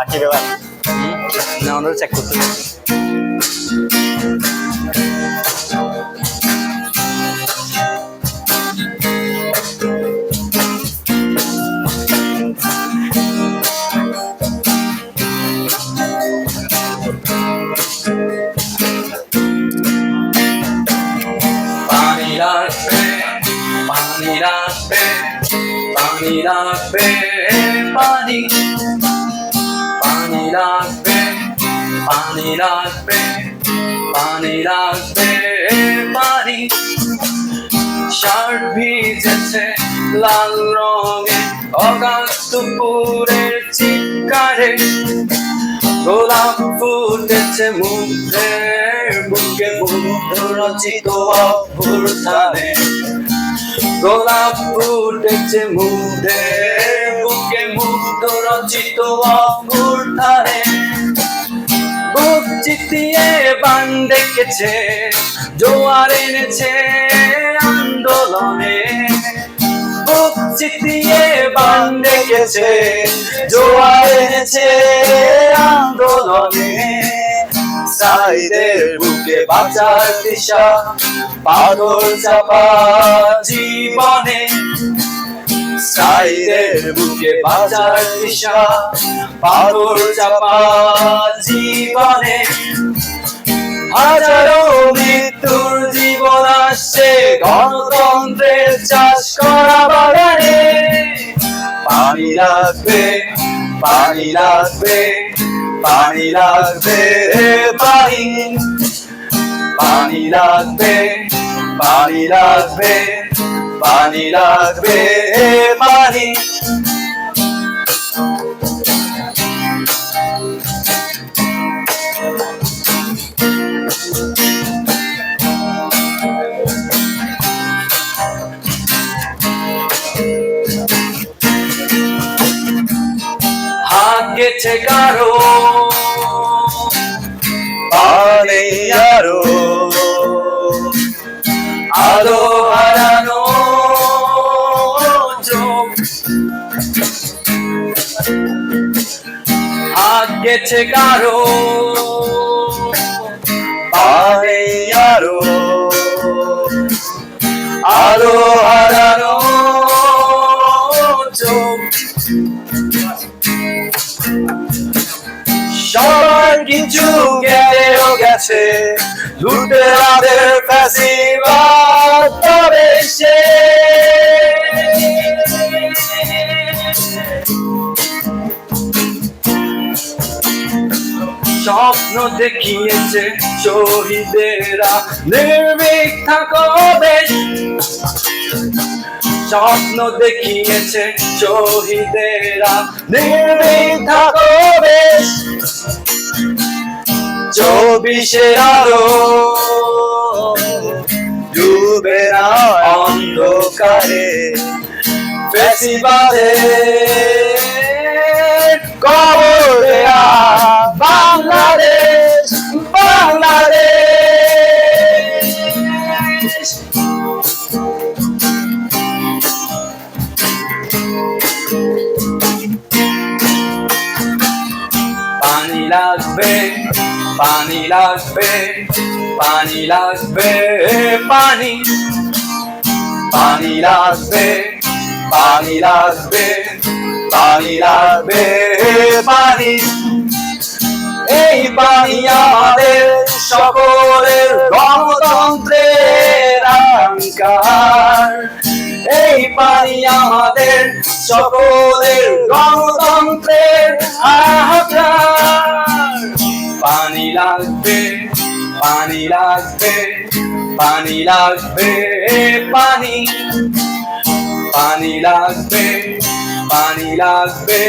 রাখি ব্যাপার না ওনারা চেক করতে। পানি লাগবে পানি লাগবে পানি লাগবে, পানি লাগবে পানি লাগবে, পানি। শার্ট ভিজেছে লাল রঙে, অগাধ দুপুরের চিৎকারে। গোলাপ ফুটেছে মুখের বুকে মুগ্ধ রচিত অভ্যুত্থানে। গোলাপ ফুটেছে মুখের বুকে মুগ্ধ রচিত অভ্যুত্থানে বুক চিতিয়ে বান ডেকেছে, জোয়ার এনেছে আন্দোলনে। বুক চিতিয়ে বান ডেকেছে, জোয়ার এনেছে আন্দোলনে। সাইদের বুকে বাঁচার দিশা পাগল চাপা জীবনে। সাইদের বুকে বাজার দিশা পাগল চাপা জীবনে। হাজারো মৃত্যুর জীবন আসছে, গণতন্ত্রের চাষ করা বাগানে। পানি লাগবে পানি লাগবে পানি লাগবে পানি। পানি লাগবে পানি লাগবে। পানি লাগবে পানি। গেছে কারও আরও। আলো হাত গেছে কারও পানে আরও আলো হারানো সবার কিছু গেলেও গেছে লুটেরাদের ফ্যাসিবাদ তবে স্বপ্ন দেখিয়েছে শহীদেরা। নির্ভীক থাকো বেশ। স্বপ্ন দেখিয়েছে শহীদেরা। নির্ভীক থাকো বেশ। চব্বিশে আলো। ডুবে অন্ধকারে। কবরে পানি লাগবে পানি লাগবে, পানি। পানি লাগবে পানি লাগবে পানি লাগবে, পানি। এই পানি আমাদের সকলের গণতন্ত্রের আকাঙ্ক্ষার এই পানি আমাদের সকলের গণতন্ত্রের আহাকার। পানি লাগবে পানি লাগবে পানি লাগবে পানি পানি লাগবে পানি লাগবে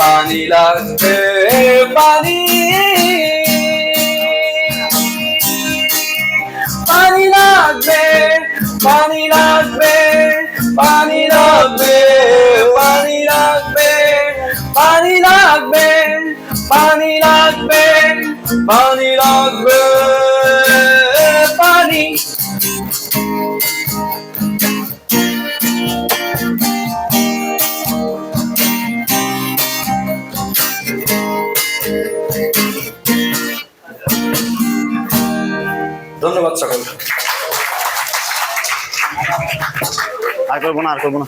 পানি লাগবে পানি পানি লাগবে পানি লাগবে পানি লাগবে পানি লাগবে পানি লাগবে পানি লাগবে পানি লাগবে পানি। ধন্যবাদ সকল আর করব না আর করব না।